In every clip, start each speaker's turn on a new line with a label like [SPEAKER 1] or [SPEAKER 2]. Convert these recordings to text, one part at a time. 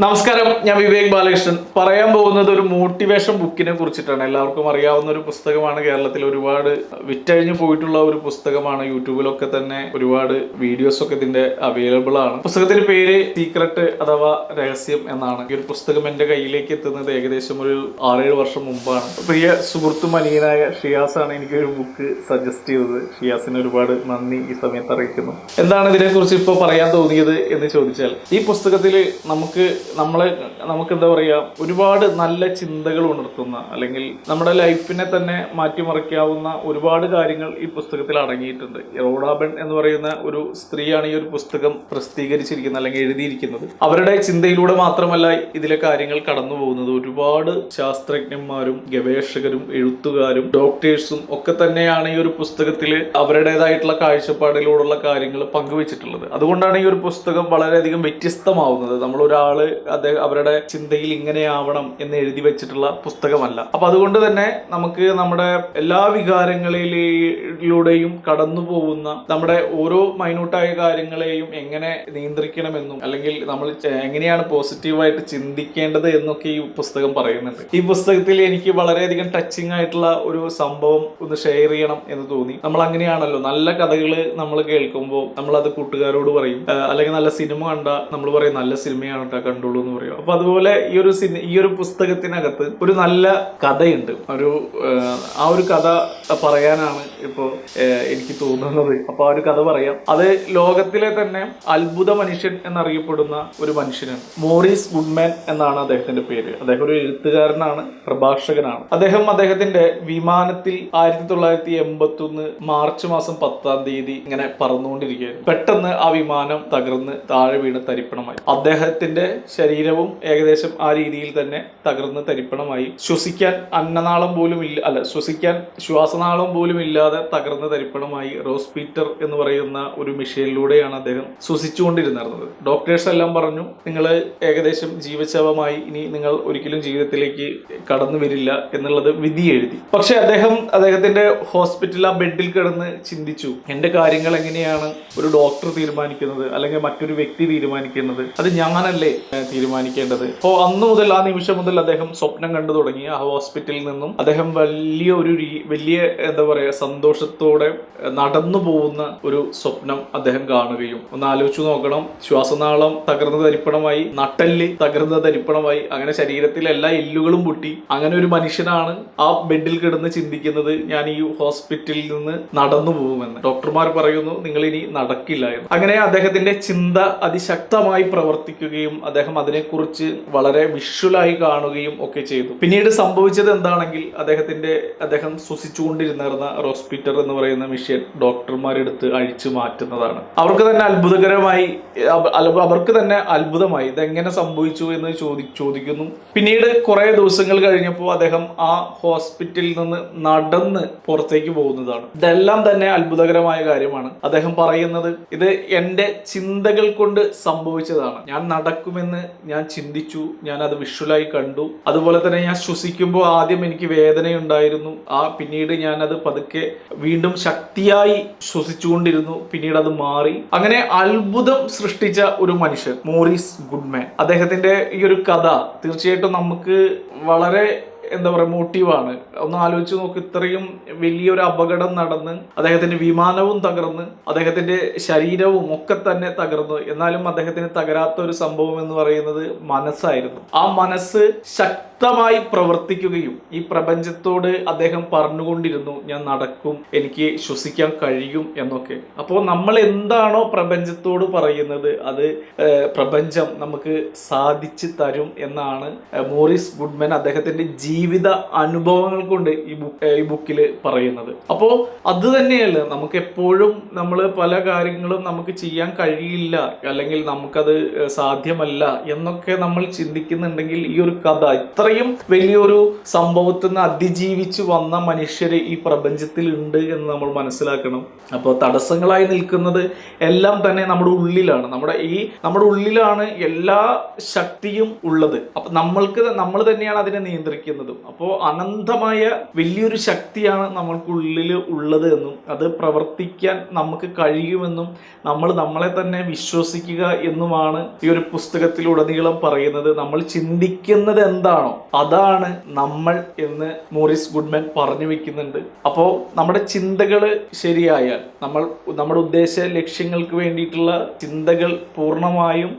[SPEAKER 1] നമസ്കാരം ഞാൻ വിവേക് ബാലകൃഷ്ണൻ. പറയാൻ പോകുന്നത് ഒരു മോട്ടിവേഷൻ ബുക്കിനെ കുറിച്ചിട്ടാണ്. എല്ലാവർക്കും അറിയാവുന്ന ഒരു പുസ്തകമാണ്. കേരളത്തിൽ ഒരുപാട് വിറ്റഴിഞ്ഞു പോയിട്ടുള്ള ഒരു പുസ്തകമാണ്. യൂട്യൂബിലൊക്കെ തന്നെ ഒരുപാട് വീഡിയോസ് ഒക്കെ ഇതിന്റെ അവൈലബിൾ ആണ്. പുസ്തകത്തിന്റെ പേര് സീക്രട്ട് അഥവാ രഹസ്യം എന്നാണ്. ഈ ഒരു പുസ്തകം എന്റെ കയ്യിലേക്ക് എത്തുന്നത് ഏകദേശം ഒരു ആറേഴ് വർഷം മുമ്പാണ്. പ്രിയ സുഹൃത്തും അനിയനായ ഷിയാസ് ആണ് എനിക്ക് ഒരു ബുക്ക് സജസ്റ്റ് ചെയ്തത്. ഷിയാസിന് ഒരുപാട് നന്ദി ഈ സമയത്ത് അറിയിക്കുന്നു. എന്താണ് ഇതിനെക്കുറിച്ച് ഇപ്പോൾ പറയാൻ തോന്നിയത് എന്ന് ചോദിച്ചാൽ ഈ പുസ്തകത്തിൽ നമുക്ക് നമ്മളെ നമുക്ക് എന്താ പറയുക ഒരുപാട് നല്ല ചിന്തകൾ ഉണർത്തുന്ന അല്ലെങ്കിൽ നമ്മുടെ ലൈഫിനെ തന്നെ മാറ്റിമറിക്കാവുന്ന ഒരുപാട് കാര്യങ്ങൾ ഈ പുസ്തകത്തിൽ അടങ്ങിയിട്ടുണ്ട്. റോഡാബൻ എന്ന് പറയുന്ന ഒരു സ്ത്രീയാണ് ഈ ഒരു പുസ്തകം പ്രസിദ്ധീകരിച്ചിരിക്കുന്നത് അല്ലെങ്കിൽ എഴുതിയിരിക്കുന്നത്. അവരുടെ ചിന്തയിലൂടെ മാത്രമല്ല ഇതിലെ കാര്യങ്ങൾ കടന്നു പോകുന്നത്. ഒരുപാട് ശാസ്ത്രജ്ഞന്മാരും ഗവേഷകരും എഴുത്തുകാരും ഡോക്ടേഴ്സും ഒക്കെ തന്നെയാണ് ഈ ഒരു പുസ്തകത്തിൽ അവരുടേതായിട്ടുള്ള കാഴ്ചപ്പാടിലൂടെയുള്ള കാര്യങ്ങൾ പങ്കുവച്ചിട്ടുള്ളത്. അതുകൊണ്ടാണ് ഈ ഒരു പുസ്തകം വളരെയധികം വ്യത്യസ്തമാവുന്നത്. നമ്മൾ ഒരാൾ അദ്ദേഹം അവരുടെ ചിന്തയിൽ ഇങ്ങനെയാവണം എന്ന് എഴുതി വെച്ചിട്ടുള്ള പുസ്തകമല്ല. അപ്പൊ അതുകൊണ്ട് തന്നെ നമുക്ക് നമ്മുടെ എല്ലാ വികാരങ്ങളിലൂടെയും കടന്നു പോകുന്ന നമ്മുടെ ഓരോ മൈന്യൂട്ടായ കാര്യങ്ങളെയും എങ്ങനെ നിയന്ത്രിക്കണമെന്നും അല്ലെങ്കിൽ നമ്മൾ എങ്ങനെയാണ് പോസിറ്റീവായിട്ട് ചിന്തിക്കേണ്ടത് എന്നൊക്കെ ഈ പുസ്തകം പറയുന്നുണ്ട്. ഈ പുസ്തകത്തിൽ എനിക്ക് വളരെയധികം ടച്ചിങ് ആയിട്ടുള്ള ഒരു സംഭവം ഒന്ന് ഷെയർ ചെയ്യണം എന്ന് തോന്നി. നമ്മൾ അങ്ങനെയാണല്ലോ നല്ല കഥകൾ നമ്മൾ കേൾക്കുമ്പോൾ നമ്മൾ അത് കൂട്ടുകാരോട് പറയും. അല്ലെങ്കിൽ നല്ല സിനിമ കണ്ട നമ്മൾ പറയും നല്ല സിനിമയാണ് കേട്ടോ കണ്ടോളൂ എന്ന് പറയും. അപ്പൊ അതുപോലെ ഈ ഒരു സിനി ഈ ഒരു പുസ്തകത്തിനകത്ത് ഒരു നല്ല കഥയുണ്ട്. ഒരു ആ, ആ ഒരു കഥ പറയാനാണ് ഇപ്പോ എനിക്ക് തോന്നുന്നത്. അപ്പൊ ആ ഒരു കഥ പറയാം. അത് ലോകത്തിലെ തന്നെ അത്ഭുത മനുഷ്യൻ എന്നറിയപ്പെടുന്ന ഒരു മനുഷ്യനാണ്. മോറീസ് ഗുഡ്മാൻ എന്നാണ് അദ്ദേഹത്തിന്റെ പേര്. അദ്ദേഹം ഒരു എഴുത്തുകാരനാണ് പ്രഭാഷകനാണ്. അദ്ദേഹം അദ്ദേഹത്തിന്റെ വിമാനത്തിൽ ആയിരത്തി തൊള്ളായിരത്തി എൺപത്തി ഒന്ന് മാർച്ച് മാസം പത്താം തീയതി ഇങ്ങനെ പറന്നുകൊണ്ടിരിക്കുകയായിരുന്നു. പെട്ടെന്ന് ആ വിമാനം തകർന്ന് താഴെ വീണ് തരിപ്പണമായി. അദ്ദേഹത്തിന്റെ ശരീരവും ഏകദേശം ആ രീതിയിൽ തന്നെ തകർന്ന് തരിപ്പണമായി. ശ്വസിക്കാൻ അന്നനാളം പോലും ഇല്ല അല്ല ശ്വസിക്കാൻ ശ്വാസനാളം പോലും ഇല്ലാതെ തകർന്ന് തരിപ്പണമായി റോസ് പീറ്റർ എന്ന് പറയുന്ന ഒരു മെഷീനിലൂടെയാണ് അദ്ദേഹം ശ്വസിച്ചുകൊണ്ടിരുന്നത്. ഡോക്ടേഴ്സ് എല്ലാം പറഞ്ഞു നിങ്ങൾ ഏകദേശം ജീവശവമായി ഇനി നിങ്ങൾ ഒരിക്കലും ജീവിതത്തിലേക്ക് കടന്നു വരില്ല എന്നുള്ളത് വിധി എഴുതി. പക്ഷെ അദ്ദേഹം അദ്ദേഹത്തിന്റെ ഹോസ്പിറ്റൽ ആ ബെഡിൽ കിടന്ന് ചിന്തിച്ചു എന്റെ കാര്യങ്ങൾ എങ്ങനെയാണ് ഒരു ഡോക്ടർ തീരുമാനിക്കുന്നത്? അല്ലെങ്കിൽ മറ്റൊരു വ്യക്തി തീരുമാനിക്കുന്നത്? അത് ഞാനല്ലേ? തീരുമാനിക്കേണ്ടത്. അപ്പോൾ അന്ന് മുതൽ ആ നിമിഷം മുതൽ അദ്ദേഹം സ്വപ്നം കണ്ടു തുടങ്ങി. ആ ഹോസ്പിറ്റലിൽ നിന്നും അദ്ദേഹം വലിയ ഒരു വലിയ എന്താ പറയുക സന്തോഷത്തോടെ നടന്നു പോകുന്ന ഒരു സ്വപ്നം അദ്ദേഹം കാണുകയും. ഒന്ന് ആലോചിച്ചു നോക്കണം. ശ്വാസനാളം തകർന്ന തരിപ്പണമായി നട്ടൽ തകർന്ന തരിപ്പണമായി അങ്ങനെ ശരീരത്തിലെ എല്ലാ എല്ലുകളും പൊട്ടി. അങ്ങനെ ഒരു മനുഷ്യനാണ് ആ ബെഡിൽ കിടന്ന് ചിന്തിക്കുന്നത് ഞാൻ ഈ ഹോസ്പിറ്റലിൽ നിന്ന് നടന്നു പോകുമെന്ന്. ഡോക്ടർമാർ പറയുന്നു നിങ്ങൾ ഇനി നടക്കില്ല എന്ന്. അങ്ങനെ അദ്ദേഹത്തിന്റെ ചിന്ത അതിശക്തമായി പ്രവർത്തിക്കുകയും അദ്ദേഹം അതിനെക്കുറിച്ച് വളരെ വിഷ്വലായി കാണുകയും ഒക്കെ ചെയ്തു. പിന്നീട് സംഭവിച്ചത് എന്താണെങ്കിൽ അദ്ദേഹത്തിന്റെ അദ്ദേഹം ശ്വസിച്ചുകൊണ്ടിരുന്നിരുന്ന റോസ്പിറ്റർ എന്ന് പറയുന്ന മിഷ്യൻ ഡോക്ടർമാരെടുത്ത് അഴിച്ചു മാറ്റുന്നതാണ്. അവർക്ക് തന്നെ അത്ഭുതകരമായി അവ- അവർക്ക് തന്നെ അത്ഭുതമായി ഇതെങ്ങനെ സംഭവിച്ചു എന്ന് ചോദി ചോദിക്കുന്നു. പിന്നീട് കുറെ ദിവസങ്ങൾ കഴിഞ്ഞപ്പോൾ അദ്ദേഹം ആ ഹോസ്പിറ്റലിൽ നിന്ന് നടന്ന് പുറത്തേക്ക് പോകുന്നതാണ്. ഇതെല്ലാം തന്നെ അത്ഭുതകരമായ കാര്യമാണ്. അദ്ദേഹം പറയുന്നത് ഇത് എന്റെ ചിന്തകൾ കൊണ്ട് സംഭവിച്ചതാണ്. ഞാൻ നടക്കുമെന്ന് ഞാൻ ചിന്തിച്ചു ഞാൻ അത് വിഷ്വലായി കണ്ടു. അതുപോലെ തന്നെ ഞാൻ ശ്വസിക്കുമ്പോൾ ആദ്യം എനിക്ക് വേദനയുണ്ടായിരുന്നു. ആ പിന്നീട് ഞാൻ അത് പതുക്കെ വീണ്ടും ശക്തിയായി ശ്വസിച്ചുകൊണ്ടിരുന്നു. പിന്നീട് അത് മാറി. അങ്ങനെ അത്ഭുതം സൃഷ്ടിച്ച ഒരു മനുഷ്യൻ മോറിസ് ഗുഡ്മാൻ. അദ്ദേഹത്തിന്റെ ഈ ഒരു കഥ തീർച്ചയായിട്ടും നമുക്ക് വളരെ എന്താ പറയുക മോട്ടീവാണ് ഒന്ന് ആലോചിച്ച് നോക്ക് ഇത്രയും വലിയൊരു അപകടം നടന്ന് അദ്ദേഹത്തിന്റെ വിമാനവും തകർന്ന് അദ്ദേഹത്തിന്റെ ശരീരവും ഒക്കെ തന്നെ തകർന്നു. എന്നാലും അദ്ദേഹത്തിന് തകരാത്ത ഒരു സംഭവം എന്ന് പറയുന്നത് മനസ്സായിരുന്നു. ആ മനസ്സ് ശക്തമായി പ്രവർത്തിക്കുകയും ഈ പ്രപഞ്ചത്തോട് അദ്ദേഹം പറഞ്ഞുകൊണ്ടിരുന്നു ഞാൻ നടക്കും എനിക്ക് ശ്വസിക്കാൻ കഴിയും എന്നൊക്കെ. അപ്പോൾ നമ്മൾ എന്താണോ പ്രപഞ്ചത്തോട് പറയുന്നത് അത് പ്രപഞ്ചം നമുക്ക് സാധിച്ചു തരും എന്നാണ് മോറിസ് ഗുഡ്മാൻ അദ്ദേഹത്തിന്റെ ജീവിത അനുഭവങ്ങൾ കൊണ്ട് ഈ ബുക്ക് ഈ ബുക്കിൽ പറയുന്നത്. അപ്പോൾ അത് തന്നെയല്ല നമുക്ക് എപ്പോഴും നമ്മൾ പല കാര്യങ്ങളും നമുക്ക് ചെയ്യാൻ കഴിയില്ല അല്ലെങ്കിൽ നമുക്കത് സാധ്യമല്ല എന്നൊക്കെ നമ്മൾ ചിന്തിക്കുന്നുണ്ടെങ്കിൽ ഈ ഒരു കഥ ഇത്രയും വലിയൊരു സംഭവത്തിൽ നിന്ന് അതിജീവിച്ച് വന്ന മനുഷ്യർ ഈ പ്രപഞ്ചത്തിൽ ഉണ്ട് എന്ന് നമ്മൾ മനസ്സിലാക്കണം. അപ്പോൾ തടസ്സങ്ങളായി നിൽക്കുന്നത് എല്ലാം തന്നെ നമ്മുടെ ഉള്ളിലാണ്. നമ്മുടെ ഈ നമ്മുടെ ഉള്ളിലാണ് എല്ലാ ശക്തിയും ഉള്ളത്. അപ്പം നമ്മൾക്ക് നമ്മൾ തന്നെയാണ് അതിനെ നിയന്ത്രിക്കുന്നതും. അപ്പോൾ അനന്തമായ വലിയൊരു ശക്തിയാണ് നമ്മൾക്കുള്ളിൽ ഉള്ളത് എന്നും അത് പ്രവർത്തിക്കാൻ നമുക്ക് കഴിയുമെന്നും നമ്മൾ നമ്മളെ തന്നെ വിശ്വസിക്കുക എന്നുമാണ് ഈ ഒരു പുസ്തകത്തിലുടനീളം പറയുന്നത്. നമ്മൾ ചിന്തിക്കുന്നത് എന്താണോ അതാണ് നമ്മൾ എന്ന് മോറിസ് ഗുഡ്മാൻ പറഞ്ഞു വെക്കുന്നുണ്ട്. അപ്പോൾ നമ്മുടെ ചിന്തകൾ ശരിയായാൽ നമ്മൾ നമ്മുടെ ഉദ്ദേശ ലക്ഷ്യങ്ങൾക്ക് വേണ്ടിയിട്ടുള്ള ചിന്തകൾ പൂർണമായും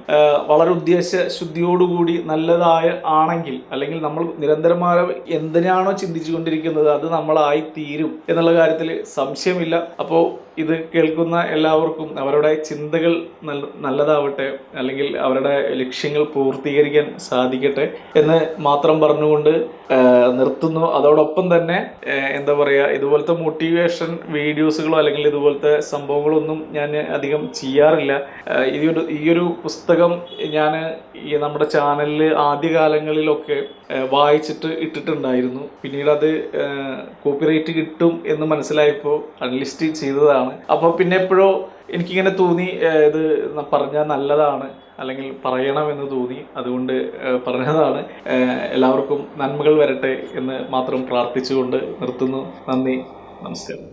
[SPEAKER 1] വളരെ ഉദ്ദേശ ശുദ്ധിയോടുകൂടി നല്ലതായ ആണെങ്കിൽ അല്ലെങ്കിൽ നമ്മൾ നിരന്തരമായ എന്തിനാണോ ചിന്തിച്ചുകൊണ്ടിരിക്കുന്നത് അത് നമ്മളായി തീരും എന്നുള്ള കാര്യത്തിൽ സംശയമില്ല. അപ്പോൾ ഇത് കേൾക്കുന്ന എല്ലാവർക്കും അവരുടെ ചിന്തകൾ നല്ല നല്ലതാവട്ടെ അല്ലെങ്കിൽ അവരുടെ ലക്ഷ്യങ്ങൾ പൂർത്തീകരിക്കാൻ സാധിക്കട്ടെ എന്ന് മാത്രം പറഞ്ഞുകൊണ്ട് നിർത്തുന്നു. അതോടൊപ്പം തന്നെ എന്താ പറയുക ഇതുപോലത്തെ മോട്ടിവേഷൻ വീഡിയോസുകളോ അല്ലെങ്കിൽ ഇതുപോലത്തെ സംഭവങ്ങളൊന്നും ഞാൻ അധികം ചെയ്യാറില്ല. ഈ ഒരു പുസ്തകം ഞാൻ ഈ നമ്മുടെ ചാനലിൽ ആദ്യകാലങ്ങളിലൊക്കെ വായിച്ചിട്ട് ഇട്ടിട്ടുണ്ടായിരുന്നു. പിന്നീട് അത് കോപ്പിറൈറ്റ് കിട്ടും എന്ന് മനസ്സിലായപ്പോൾ അൺലിസ്റ്റ് ചെയ്തതാണ് അപ്പോൾ പിന്നെ എപ്പോഴോ എനിക്കിങ്ങനെ തോന്നി ഇത് പറഞ്ഞാൽ നല്ലതാണ് അല്ലെങ്കിൽ പറയണമെന്ന് തോന്നി. അതുകൊണ്ട് പറഞ്ഞതാണ്. എല്ലാവർക്കും നന്മകൾ വരട്ടെ എന്ന് മാത്രം പ്രാർത്ഥിച്ചുകൊണ്ട് നിർത്തുന്നു. നന്ദി. നമസ്കാരം.